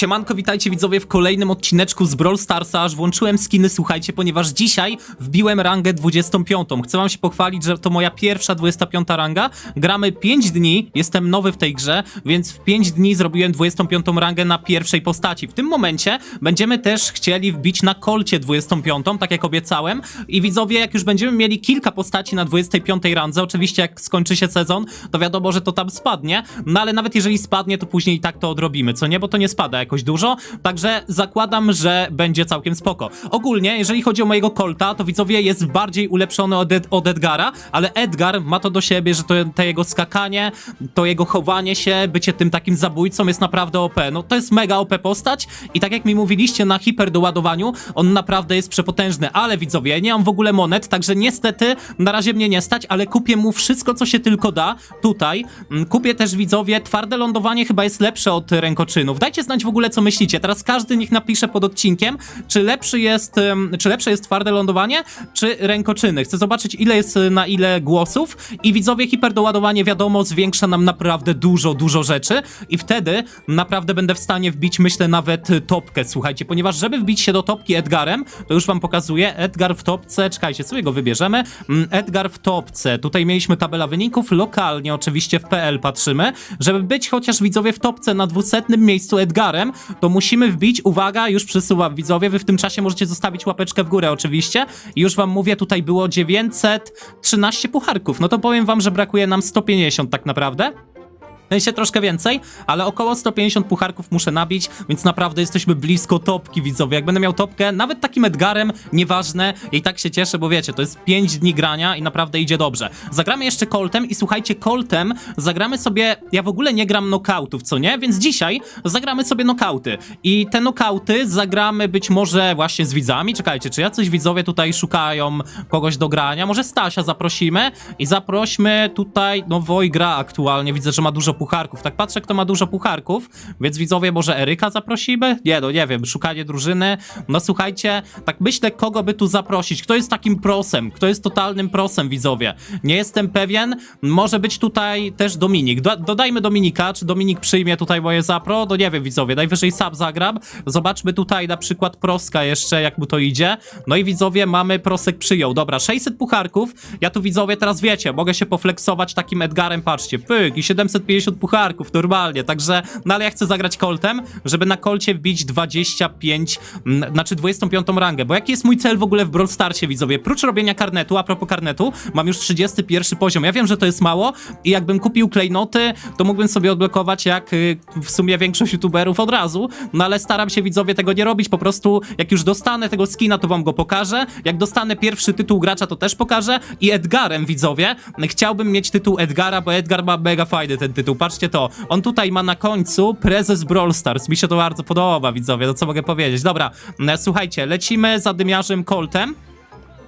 Siemanko, witajcie widzowie w kolejnym odcineczku z Brawl Starsa, aż włączyłem skiny, słuchajcie, ponieważ dzisiaj wbiłem rangę 25. Chcę wam się pochwalić, że to moja pierwsza 25 ranga. Gramy 5 dni, jestem nowy w tej grze, więc w 5 dni zrobiłem 25 rangę na pierwszej postaci. W tym momencie będziemy też chcieli wbić na kolcie 25, tak jak obiecałem. I widzowie, jak już będziemy mieli kilka postaci na 25 randze, oczywiście jak skończy się sezon, to wiadomo, że to tam spadnie, no ale nawet jeżeli spadnie, to później i tak to odrobimy, co nie? Bo to nie spada jakoś dużo, także zakładam, że będzie całkiem spoko. Ogólnie, jeżeli chodzi o mojego Colta, to widzowie jest bardziej ulepszony od, Ed od Edgara, ale Edgar ma to do siebie, że to te jego skakanie, to jego chowanie się, bycie tym takim zabójcą jest naprawdę OP. No to jest mega OP postać i tak jak mi mówiliście na hiperdoładowaniu, on naprawdę jest przepotężny, ale widzowie, nie mam w ogóle monet, także niestety na razie mnie nie stać, ale kupię mu wszystko, co się tylko da tutaj. Mm, Kupię też widzowie, twarde lądowanie chyba jest lepsze od rękoczynów. Dajcie znać w ogóle, co myślicie. Teraz każdy niech napisze pod odcinkiem, czy lepszy jest, czy lepsze jest twarde lądowanie, czy rękoczyny. Chcę zobaczyć, ile jest y, na ile głosów i widzowie, hiperdoładowanie wiadomo, zwiększa nam naprawdę dużo, dużo rzeczy i wtedy naprawdę będę w stanie wbić, myślę, nawet topkę, słuchajcie, ponieważ żeby wbić się do topki Edgarem, to już wam pokazuję, Edgar w topce, czekajcie, sobie go wybierzemy, Mm, Edgar w topce, tutaj mieliśmy tabela wyników, lokalnie oczywiście w PL patrzymy, żeby być chociaż widzowie w topce na dwusetnym miejscu Edgarem, to musimy wbić, uwaga, już przesuwam widzowie, wy w tym czasie możecie zostawić łapeczkę w górę oczywiście i już wam mówię, tutaj było 913 pucharków, no to powiem wam, że brakuje nam 150 tak naprawdę. W sensie troszkę więcej, ale około 150 pucharków muszę nabić, więc naprawdę jesteśmy blisko topki, widzowie. Jak będę miał topkę, nawet takim Edgarem, nieważne, i tak się cieszę, bo wiecie, to jest 5 dni grania i naprawdę idzie dobrze. Zagramy jeszcze Coltem i słuchajcie, Coltem zagramy sobie, ja w ogóle nie gram knockoutów, co nie? Więc dzisiaj zagramy sobie knockouty. I te knockouty zagramy być może właśnie z widzami. Czekajcie, czy jacyś widzowie tutaj szukają kogoś do grania? Może Stasia zaprosimy i zaprośmy tutaj, no Woj gra aktualnie, widzę, że ma dużo pucharków. Tak patrzę, kto ma dużo pucharków, więc widzowie może Eryka zaprosimy? Nie, no nie wiem, szukanie drużyny. No słuchajcie, tak myślę, kogo by tu zaprosić. Kto jest takim prosem? Kto jest totalnym prosem, widzowie? Nie jestem pewien. Może być tutaj też Dominik. Do, dodajmy Dominika, czy Dominik przyjmie tutaj moje zapro? No nie wiem, widzowie, najwyżej sam zagram. Zobaczmy tutaj na przykład Proska jeszcze, jak mu to idzie. No i widzowie, mamy Prosek przyjął. Dobra, 600 pucharków. Ja tu widzowie teraz wiecie, mogę się poflexować takim Edgarem, patrzcie, pyk i 750 pucharków normalnie, także, no ale ja chcę zagrać Coltem, żeby na Colcie wbić 25, mm, znaczy 25 rangę, bo jaki jest mój cel w ogóle w Brawl Starsie, widzowie? Prócz robienia karnetu, a propos karnetu, mam już 31 poziom, ja wiem, że to jest mało i jakbym kupił klejnoty, to mógłbym sobie odblokować jak y, w sumie większość youtuberów od razu, no ale staram się widzowie tego nie robić, po prostu jak już dostanę tego skina, to wam go pokażę, jak dostanę pierwszy tytuł gracza, to też pokażę. I Edgarem, widzowie, chciałbym mieć tytuł Edgara, bo Edgar ma mega fajny ten tytuł, patrzcie to, on tutaj ma na końcu prezes Brawl Stars, mi się to bardzo podoba, widzowie, no co mogę powiedzieć, dobra, e, słuchajcie, lecimy za dymiarzem Coltem,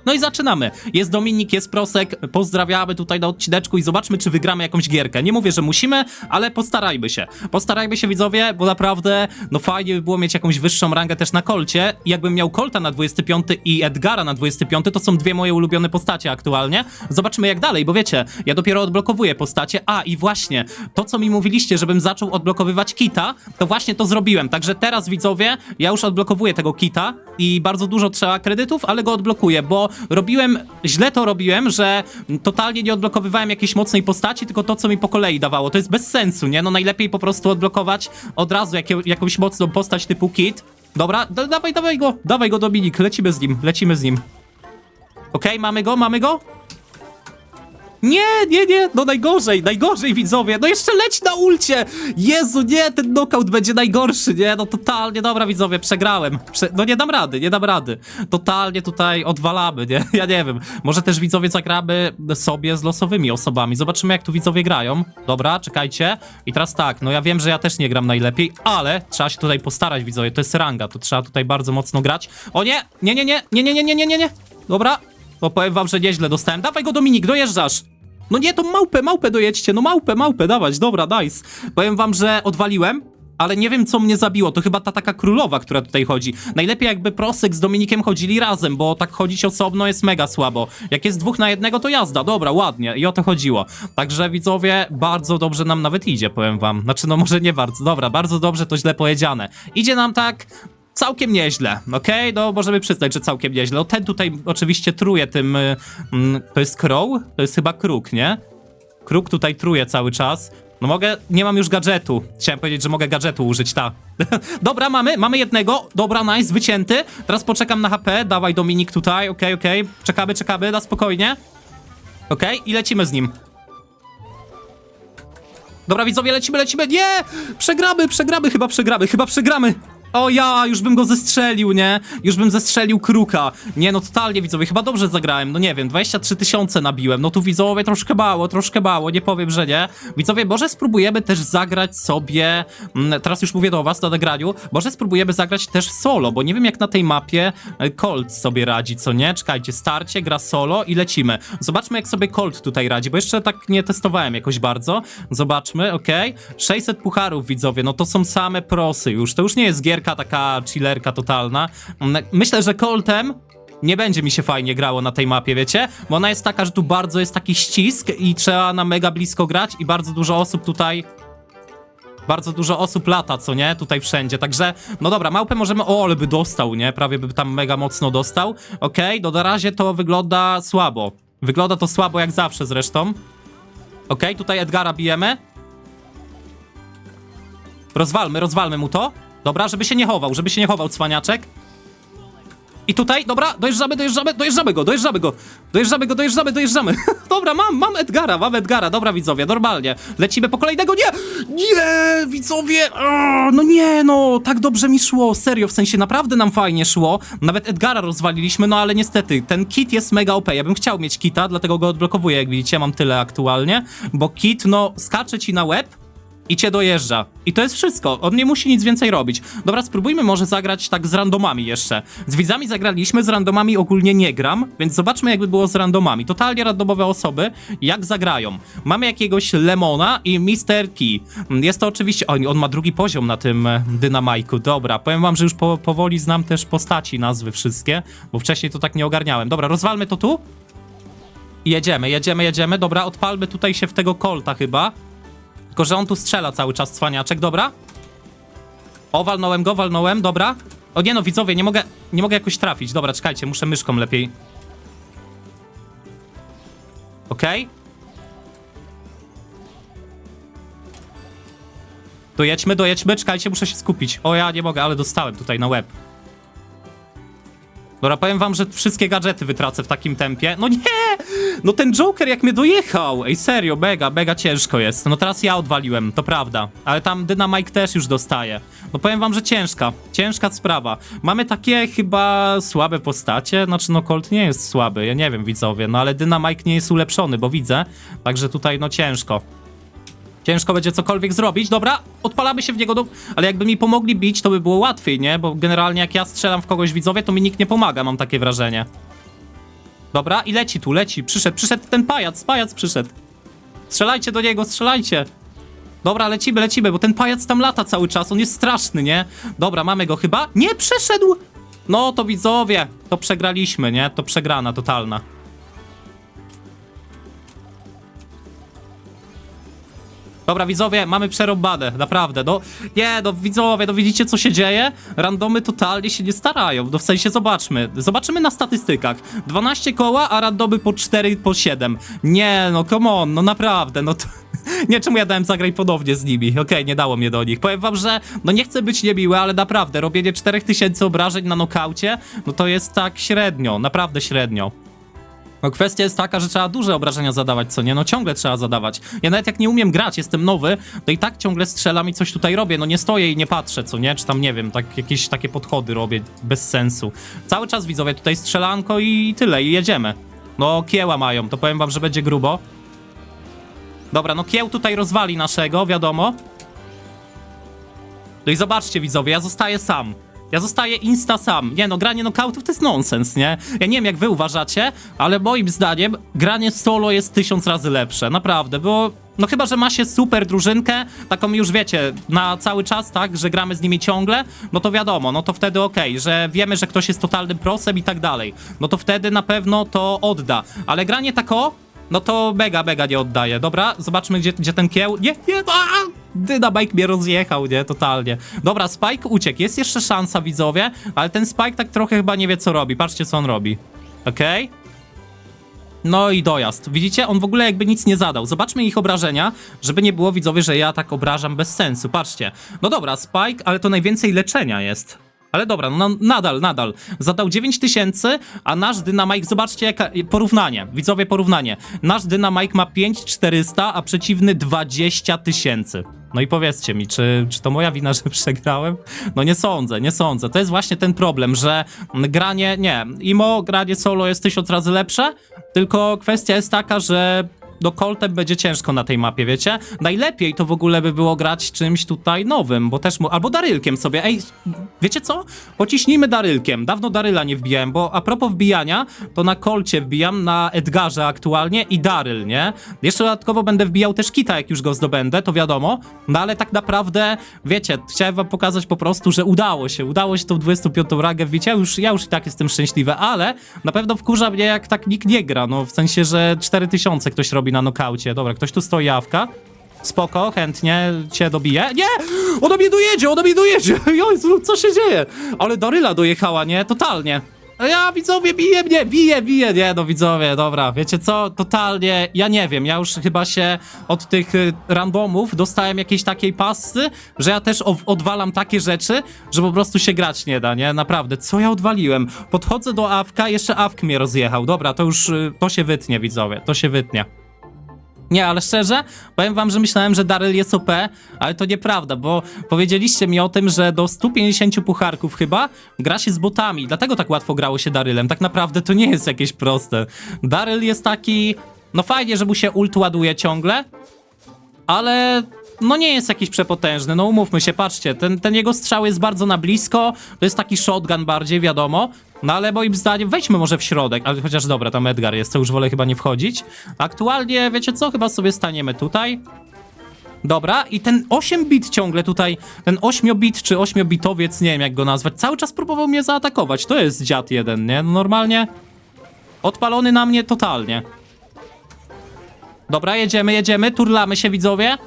no i zaczynamy. Jest Dominik, jest Prosek, pozdrawiamy tutaj na odcineczku i zobaczmy, czy wygramy jakąś gierkę. Nie mówię, że musimy, ale postarajmy się. Postarajmy się, widzowie, bo naprawdę, no fajnie by było mieć jakąś wyższą rangę też na kolcie. Jakbym miał Colta na 25 i Edgara na 25, to są dwie moje ulubione postacie aktualnie. Zobaczymy jak dalej, bo wiecie, ja dopiero odblokowuję postacie. A, i właśnie, to co mi mówiliście, żebym zaczął odblokowywać kita, to właśnie to zrobiłem. Także teraz, widzowie, ja już odblokowuję tego kita i bardzo dużo trzeba kredytów, ale go odblokuję, bo robiłem, źle to robiłem, że totalnie nie odblokowywałem jakiejś mocnej postaci, tylko to, co mi po kolei dawało. To jest bez sensu, nie? No najlepiej po prostu odblokować od razu jakie, jakąś mocną postać typu kit. Dobra, da, dawaj, dawaj go, dawaj go Dominik, lecimy z nim, lecimy z nim. Okej, mamy go, mamy go? Nie, nie, nie, no najgorzej, najgorzej widzowie, no jeszcze leć na ulcie! Jezu, nie, ten knockout będzie najgorszy, nie, no totalnie, dobra widzowie, przegrałem. Prze no nie dam rady, nie dam rady. Totalnie tutaj odwalamy, nie, ja nie wiem. Może też widzowie zagramy sobie z losowymi osobami, zobaczymy jak tu widzowie grają. Dobra, czekajcie. I teraz tak, no ja wiem, że ja też nie gram najlepiej, ale trzeba się tutaj postarać widzowie, to jest ranga, to trzeba tutaj bardzo mocno grać. O nie, nie, nie, nie, nie, nie, nie, nie, nie, nie, nie. Dobra, to powiem wam, że nieźle dostałem. Dawaj go Dominik, dojeżdżasz. No nie, to małpę, małpę dojedźcie, no małpę, małpę, dawać, dobra, nice. Powiem wam, że odwaliłem, ale nie wiem, co mnie zabiło. To chyba ta taka królowa, która tutaj chodzi. Najlepiej jakby Prosek z Dominikiem chodzili razem, bo tak chodzić osobno jest mega słabo. Jak jest dwóch na jednego, to jazda. Dobra, ładnie. I o to chodziło. Także widzowie, bardzo dobrze nam nawet idzie, powiem wam. Znaczy, no może nie bardzo. Dobra, bardzo dobrze, to źle powiedziane. Idzie nam tak całkiem nieźle, okej? No możemy przyznać, że całkiem nieźle. No ten tutaj oczywiście truje tym... y, mm, to jest crow? To jest chyba kruk, nie? Kruk tutaj truje cały czas. No mogę, nie mam już gadżetu. Chciałem powiedzieć, że mogę gadżetu użyć, ta. Dobra, mamy, mamy jednego. Dobra, nice, wycięty. Teraz poczekam na HP. Dawaj Dominik tutaj, okej, okej. Czekamy, czekamy, na spokojnie. Okej, i lecimy z nim. Dobra, widzowie, lecimy, lecimy. Nie! Przegramy, przegramy, chyba przegramy, chyba przegramy. O ja, już bym go zestrzelił, nie? Już bym zestrzelił kruka. Nie, no totalnie, widzowie, chyba dobrze zagrałem. No nie wiem, 23 tysiące nabiłem. No tu widzowie troszkę mało, troszkę mało, nie powiem, że nie. Widzowie, może spróbujemy też zagrać sobie, mm, teraz już mówię do was na nagraniu, może spróbujemy zagrać też solo, bo nie wiem jak na tej mapie e, Colt sobie radzi, co nie? Czekajcie, starcie, gra solo i lecimy. Zobaczmy jak sobie Colt tutaj radzi, bo jeszcze tak nie testowałem jakoś bardzo. Zobaczmy, okej. 600 pucharów, widzowie, no to są same prosy już. To już nie jest gierka taka chillerka totalna. Mm, Myślę, że Coltem nie będzie mi się fajnie grało na tej mapie, wiecie? Bo ona jest taka, że tu bardzo jest taki ścisk i trzeba na mega blisko grać i bardzo dużo osób tutaj bardzo dużo osób lata, co nie? Tutaj wszędzie, także, no dobra, małpę możemy, o, ale by dostał, nie? Prawie by tam mega mocno dostał. Okej, no na razie to wygląda słabo. Wygląda to słabo jak zawsze zresztą. Okej, tutaj Edgara bijemy. Rozwalmy, rozwalmy mu to. Dobra, żeby się nie chował, żeby się nie chował, cwaniaczek. I tutaj, dobra, dojeżdżamy, dojeżdżamy, dojeżdżamy go, dojeżdżamy go, dojeżdżamy go, dojeżdżamy, dojeżdżamy. dobra, mam, mam Edgara, mam Edgara, dobra widzowie, normalnie. Lecimy po kolejnego, nie, nie, widzowie, no nie, no, tak dobrze mi szło, serio, w sensie naprawdę nam fajnie szło. Nawet Edgara rozwaliliśmy, no ale niestety, ten kit jest mega OP, ja bym chciał mieć kita, dlatego go odblokowuję, jak widzicie, mam tyle aktualnie, bo kit, no, skacze ci na łeb, i cię dojeżdża. I to jest wszystko. On nie musi nic więcej robić. Dobra, spróbujmy może zagrać tak z randomami jeszcze. Z widzami zagraliśmy, z randomami ogólnie nie gram, więc zobaczmy jakby było z randomami. Totalnie randomowe osoby, jak zagrają. Mamy jakiegoś Lemona i Mr. Key. Jest to oczywiście... O, on ma drugi poziom na tym e, dynamajku. Dobra, powiem wam, że już po, powoli znam też postaci, nazwy wszystkie, bo wcześniej to tak nie ogarniałem. Dobra, rozwalmy to tu. Jedziemy, jedziemy, jedziemy. Dobra, odpalmy tutaj się w tego kolta chyba. Tylko, że on tu strzela cały czas, cwaniaczek, dobra? O, walnąłem go, walnąłem, dobra. O nie no, widzowie, nie mogę, nie mogę jakoś trafić. Dobra, czekajcie, muszę myszką lepiej. Okej. Dojedźmy, dojedźmy, czekajcie, muszę się skupić. O, ja nie mogę, ale dostałem tutaj na łeb. Dobra, powiem wam, że wszystkie gadżety wytracę w takim tempie. No nie! No ten Joker jak mnie dojechał! Ej, serio, mega, mega ciężko jest. No teraz ja odwaliłem, to prawda. Ale tam Dynamite też już dostaje. No powiem wam, że ciężka. Ciężka sprawa. Mamy takie chyba słabe postacie. Znaczy, no Colt nie jest słaby, ja nie wiem, widzowie. No ale Dynamite nie jest ulepszony, bo widzę. Także tutaj, no ciężko. Ciężko będzie cokolwiek zrobić. Dobra, odpalamy się w niego, do... ale jakby mi pomogli bić, to by było łatwiej, nie? Bo generalnie jak ja strzelam w kogoś widzowie, to mi nikt nie pomaga, mam takie wrażenie. Dobra, i leci tu, leci. Przyszedł, przyszedł ten pajac, pajac przyszedł. Strzelajcie do niego, strzelajcie. Dobra, lecimy, lecimy, bo ten pajac tam lata cały czas, on jest straszny, nie? Dobra, mamy go chyba. Nie, przeszedł! No to widzowie, to przegraliśmy, nie? To przegrana totalna. Dobra, widzowie, mamy przerąbane, naprawdę, no, nie, no, widzowie, no, widzicie, co się dzieje? Randomy totalnie się nie starają, no, w sensie, zobaczmy, zobaczymy na statystykach, 12 koła, a randomy po 4, po 7, nie, no, come on, no, naprawdę, no, to... Nie, czemu ja dałem zagrać ponownie z nimi? Okej, nie dało mnie do nich. Powiem wam, że no nie chcę być niemiły, ale naprawdę, robienie 4000 obrażeń na nokaucie, no to jest tak średnio, naprawdę średnio. No kwestia jest taka, że trzeba duże obrażenia zadawać, co nie? No ciągle trzeba zadawać. Ja nawet jak nie umiem grać, jestem nowy, to i tak ciągle strzelam i coś tutaj robię. No nie stoję i nie patrzę, co nie? Czy tam, nie wiem, tak jakieś takie podchody robię bez sensu. Cały czas widzowie, tutaj strzelanko i tyle, i jedziemy. No kieła mają, to powiem wam, że będzie grubo. Dobra, no kieł tutaj rozwali naszego, wiadomo. No i zobaczcie widzowie, ja zostaję sam. Ja zostaję insta sam. Nie no, granie knockoutów to jest nonsens, nie? Ja nie wiem jak wy uważacie, ale moim zdaniem granie solo jest tysiąc razy lepsze, naprawdę, bo no chyba, że ma się super drużynkę, taką już wiecie, na cały czas, tak, że gramy z nimi ciągle, no to wiadomo, no to wtedy okej, że wiemy, że ktoś jest totalnym prosem i tak dalej. No to wtedy na pewno to odda. Ale granie tako, no to mega, mega nie oddaje. Dobra, zobaczmy gdzie, gdzie ten kieł. Nie, nie, a! Dynamite mnie rozjechał, nie, totalnie. Dobra, Spike uciekł. Jest jeszcze szansa, widzowie, ale ten Spike tak trochę chyba nie wie, co robi. Patrzcie, co on robi. Okej? No i dojazd. Widzicie? On w ogóle jakby nic nie zadał. Zobaczmy ich obrażenia, żeby nie było widzowie, że ja tak obrażam bez sensu. Patrzcie. No dobra, Spike, ale to najwięcej leczenia jest. Ale dobra, no nadal, nadal. Zadał 9000, a nasz Dynamite, zobaczcie jaka, porównanie, widzowie porównanie. Nasz Dynamite ma 5400, a przeciwny 20 tysięcy. No i powiedzcie mi, czy, czy to moja wina, że przegrałem? No nie sądzę, nie sądzę. To jest właśnie ten problem, że granie, nie, imo granie solo jest tysiąc razy lepsze, tylko kwestia jest taka, że no Coltem będzie ciężko na tej mapie, wiecie? Najlepiej to w ogóle by było grać czymś tutaj nowym, bo też mu... Albo Darylkiem sobie, ej, wiecie co? Pociśnijmy Darylkiem. Dawno Daryla nie wbijałem, bo a propos wbijania, to na Kolcie wbijam, na Edgarze aktualnie i Daryl, nie? Jeszcze dodatkowo będę wbijał też Kita, jak już go zdobędę, to wiadomo. No ale tak naprawdę, wiecie, chciałem wam pokazać po prostu, że udało się, udało się tą 25 rangę wbić. Ja już, ja już i tak jestem szczęśliwy, ale na pewno wkurza mnie, jak tak nikt nie gra, no w sensie, że 4000 ktoś robi na nokaucie. Dobra, ktoś tu stoi jawka. Spoko, chętnie cię dobiję. Nie! Ona mnie dojedzie, ona mnie dojedzie! Jezu, co się dzieje? Ale Daryla dojechała, nie? Totalnie. Ja, widzowie, bije mnie, bije, bije, nie, no widzowie, dobra, wiecie co, totalnie, ja nie wiem, ja już chyba się od tych y, randomów dostałem jakiejś takiej pasy, że ja też odwalam takie rzeczy, że po prostu się grać nie da, nie, naprawdę, co ja odwaliłem? Podchodzę do Awka, jeszcze Awk mnie rozjechał, dobra, to już, y, to się wytnie, widzowie, to się wytnie. Nie, ale szczerze, powiem wam, że myślałem, że Daryl jest OP, ale to nieprawda, bo powiedzieliście mi o tym, że do 150 pucharków chyba gra się z botami, dlatego tak łatwo grało się Darylem. Tak naprawdę to nie jest jakieś proste. Daryl jest taki, no fajnie, że mu się ult ładuje ciągle, ale no nie jest jakiś przepotężny, no umówmy się, patrzcie, ten, ten jego strzał jest bardzo na blisko, to jest taki shotgun bardziej, wiadomo, no ale moim zdaniem, wejdźmy może w środek, ale chociaż dobra, tam Edgar jest, to już wolę chyba nie wchodzić. Aktualnie, wiecie co, chyba sobie staniemy tutaj. Dobra, i ten 8-bit ciągle tutaj, ten 8-bit czy 8-bitowiec, nie wiem jak go nazwać, cały czas próbował mnie zaatakować, to jest dziad jeden, nie? No normalnie odpalony na mnie totalnie. Dobra, jedziemy, jedziemy, turlamy się widzowie.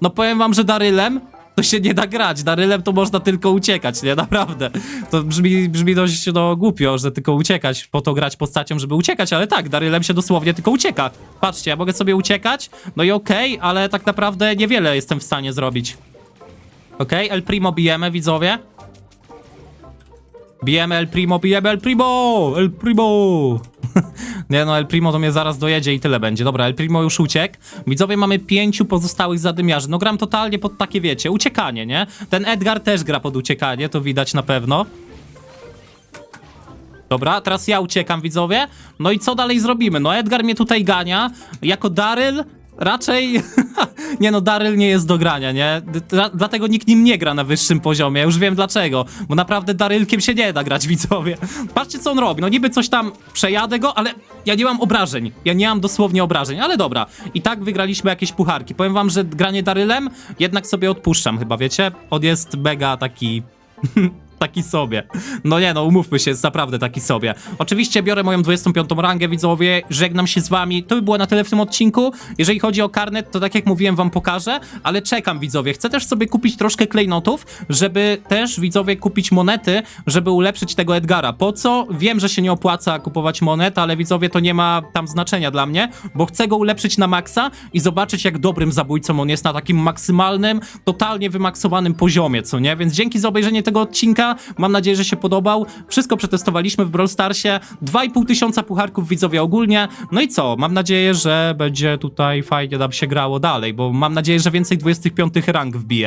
No powiem wam, że Darylem to się nie da grać. Darylem to można tylko uciekać, nie? Naprawdę. To brzmi, brzmi dość no, głupio, że tylko uciekać, po to grać postacią, żeby uciekać, ale tak, Darylem się dosłownie tylko ucieka. Patrzcie, ja mogę sobie uciekać, no i okej, ale tak naprawdę niewiele jestem w stanie zrobić. Okej, El Primo bijemy, widzowie. Bijemy El Primo, bijemy El Primo! El Primo! Nie no, El Primo to mnie zaraz dojedzie i tyle będzie. Dobra, El Primo już uciekł. Widzowie, mamy pięciu pozostałych zadymiarzy. No gram totalnie pod takie, wiecie, uciekanie, nie? Ten Edgar też gra pod uciekanie, to widać na pewno. Dobra, teraz ja uciekam, widzowie. No i co dalej zrobimy? No Edgar mnie tutaj gania. Jako Daryl raczej... nie no, Daryl nie jest do grania, nie? Dla- dlatego nikt nim nie gra na wyższym poziomie. Już wiem dlaczego. Bo naprawdę Darylkiem się nie da grać, widzowie. Patrzcie, co on robi. No niby coś tam przejadę go, ale ja nie mam obrażeń. Ja nie mam dosłownie obrażeń, ale dobra. I tak wygraliśmy jakieś pucharki. Powiem wam, że granie Darylem jednak sobie odpuszczam chyba, wiecie? On jest mega taki... taki sobie. No nie, no umówmy się, jest naprawdę taki sobie. Oczywiście biorę moją 25 rangę, widzowie, żegnam się z wami. To by było na tyle w tym odcinku. Jeżeli chodzi o karnet, to tak jak mówiłem, wam pokażę, ale czekam, widzowie. Chcę też sobie kupić troszkę klejnotów, żeby też, widzowie, kupić monety, żeby ulepszyć tego Edgara. Po co? Wiem, że się nie opłaca kupować monet, ale widzowie, to nie ma tam znaczenia dla mnie, bo chcę go ulepszyć na maksa i zobaczyć, jak dobrym zabójcą on jest na takim maksymalnym, totalnie wymaksowanym poziomie, co nie? Więc dzięki za obejrzenie tego odcinka. Mam nadzieję, że się podobał. Wszystko przetestowaliśmy w Brawl Starsie. 2,5 tysiąca pucharków widzowie ogólnie. No i co? Mam nadzieję, że będzie tutaj fajnie nam się grało dalej, bo mam nadzieję, że więcej 25 rang wbije.